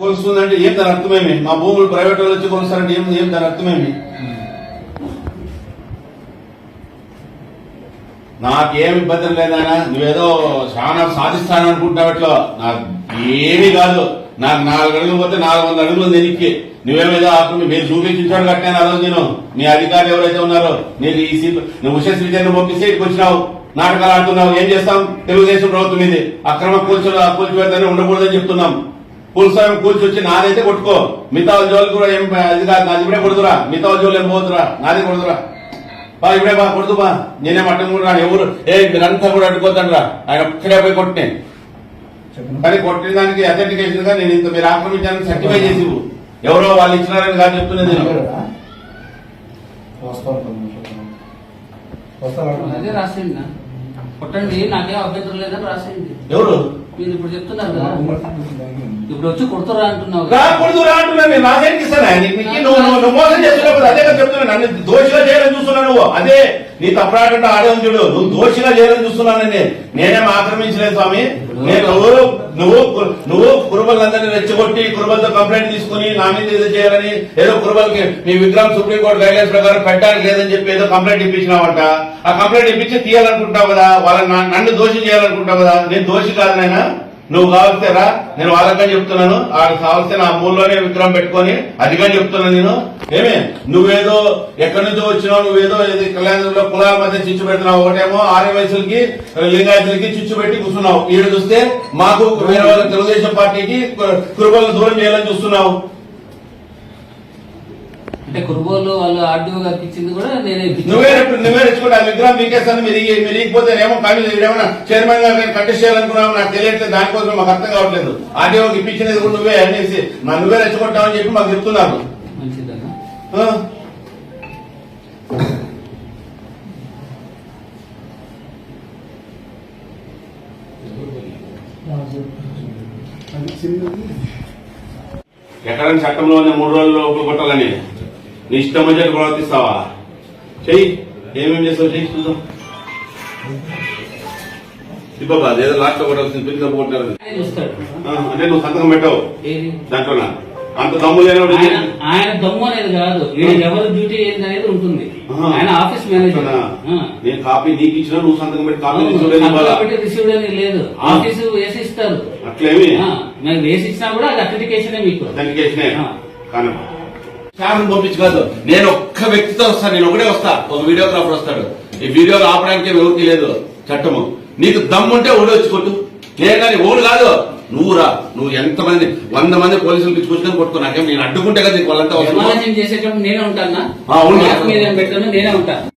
కొలుస్తుందంటే ఏం దాని అర్థమేమి? మా భూములు ప్రైవేట్ వాళ్ళు వచ్చి కొలుస్తారంటే ఏం ఏం దాని అర్థమేమి? నాకేం ఇబ్బంది లేదైనా నువ్వేదో చాలా సాధిస్తాను అనుకుంటావు ఇట్లా నాకు ఏమీ కాదు. నాకు నాలుగు అడుగులు పోతే నాలుగు వందల అడుగులు ఉంది ఎనికి నువ్వేమేదో ఆకు మీరు చూపించాడు కట్టాను ఆ రోజు నేను. మీ అధికారులు ఎవరైతే ఉన్నారో నేను ఈ సీట్ నువ్వు ఉషస్ విజయ్ పంపిస్తే ఇక్కడికి వచ్చినావు. నాటకాలు ఆడుతున్నావు. ఏం చేస్తాం? తెలుగుదేశం ప్రభుత్వం ఇది అక్రమ కూల్చులు కూల్చిపెడతానే ఉండకూడదని చెప్తున్నాం. కూల్సాయం కూల్చి వచ్చి నాదైతే కొట్టుకో. మిగతా జోలు కూడా ఏం అది కాదు నాది ఇప్పుడే కొడుతురా. మిగతా జోలు ఏం పోతురా? నాదే కొడుతురా. బా ఇప్పుడే బా కొడుతు బా. నేనే మట్టం కూడా. ఎవరు? ఏ మీరంతా కూడా అడ్డుకోద్దండి రా ఆయన ఒక్కడే పోయి కొట్టినే. కానీ కొట్టిన దానికి అథెంటికేషన్గా నేను ఇంత మీరు ఆక్రమించాలని సర్టిఫై చేసి ఇవ్వు. ఎవరో వాళ్ళు ఇచ్చినారని కాదు చెప్తున్నది నేను. అదే రాసేయండి నా. కొట్టండి నాకేం అభ్యంతరం లేదని రాసేయండి. ఎవరు? మీరు ఇప్పుడు చెప్తున్నారు కదా. ఇప్పుడు వచ్చి కొడుతురా అంటున్నావు రా కొడుతు రా అంటున్నా నేను నాకేం ఇస్తాను మోసం చేస్తున్నప్పుడు అదే కదా చెప్తున్నా నన్ను దోషిగా చూస్తున్నావు నువ్వు అదే నీ తప్పరాటంటే ఆడే చూడు. నువ్వు దోషిగా చేయాలని చూస్తున్నానని నేనేం. ఆక్రమించలేదు స్వామి. నేను నువ్వు నువ్వు నువ్వు కురుబలందరినీ రెచ్చగొట్టి కురుబలతో కంప్లైంట్ తీసుకుని నా మీద ఏదో చేయాలని ఏదో కురుబలకి మీ విగ్రహం సుప్రీంకోర్టు గైడ్లైన్స్ ప్రకారం పెట్టడానికి లేదని చెప్పి ఏదో కంప్లైంట్ ఇప్పించినావంట. ఆ కంప్లైంట్ ఇప్పించి తీయాలనుకుంటావు కదా. వాళ్ళ నా- నన్ను దోషి చేయాలనుకుంటావు కదా. నేను దోషి కాదు నాయనా. నువ్వు కావలిస్తే రా నేను వాళ్ళకని చెప్తున్నాను. వాళ్ళకి కావలిస్తే నా మూల్లోనే విగ్రహం పెట్టుకొని అదిగా చెప్తున్నాను నేను. ఏమే? నువ్వేదో ఎక్కడి నుంచో వచ్చినావు నువ్వేదో ఇది కళ్యాణంలో కులాల మధ్య చిచ్చు పెడుతున్నావు ఒకటేమో ఆర్య వయసులకి లింగాయతులకి చిచ్చు పెట్టి కూర్చున్నావు. ఈడు చూస్తే మాకు వేరే వాళ్ళ తెలుగుదేశం పార్టీకి కురుబలను దూరం చేయాలని చూస్తున్నావు. అంటే కురుబోలు వాళ్ళు ఆర్డీఓ గారికి ఇచ్చింది కూడా నేనే. నువ్వే నువ్వే తెచ్చుకుంటా. ఆ విగ్రహం మీకేస్తాను మీరు మీరు ఇకపోతే ఏమో కానీ ఏమన్నా చైర్మన్ గారు నేను కంటెస్ట్ చేయాలనుకున్నావు నాకు తెలియట్లేదు. దానికోసం మాకు అర్థం కావట్లేదు. ఆర్టీఓకి ఇప్పించినది కూడా నువ్వే అనేసి మా నువ్వే రెచ్చగొట్టావని చెప్పి మాకు చెప్తున్నారు. మంచిదన్నా ఆ? ఎక్కడైనా చట్టంలోనే మూడు రోజులు లోపల కొట్టాలని నీ ఇష్టం వచ్చేది ప్రవర్తిస్తావా చెయ్యి. ఏమేమి చేస్తావు చెయ్యి చూద్దాం. ఇబ్బంది లాస్ట్లో కొట్టాల్సింది పిల్లలు కొట్టారు ఆయన చూస్తాడు అంటే నువ్వు సంతకం పెట్టావు? ఏది? దాంట్లో అంత దమ్ము లేనివాడు ఆయన దమ్ము అనేది కాదు. ఎవరి డ్యూటీ ఏంది అనేది ఉంటుంది. ఆయన ఆఫీస్ మేనేజర్? నేను కాపీ నీకు ఇచ్చిన నువ్వు సంతకం పెట్టి కాపీ అని లేదు. ఆఫీస్ వేసి ఇస్తారు అట్లేమి? మేము వేసి ఇచ్చినా కూడా అది అథెంటికేషన్ మీకు. ఆ. కానీ ఫ్యామిలీ పంపించు కాదు. నేను ఒక్క వ్యక్తితో వస్తాను నేను ఒకటే వస్తా. ఒక వీడియోగ్రాఫర్ వస్తాడు. ఈ వీడియో ఆపడానికి ఎవరికి లేదు. చట్టము. నీకు దమ్ముంటే ఓడి వచ్చి కొట్టు. నేను కానీ ఓడు కాదు. నువ్వు రా. నువ్వు ఎంతమంది వంద మంది పోలీసులు పిచ్చుకొచ్చుకొని కొట్టుకో. నాకేం నేను అడ్డుకుంటే కదా నీకు వాళ్ళంతా డెమాలజింగ్ చేసేటప్పుడు నేనే ఉంటానా? మీద నేనే ఉంటాను.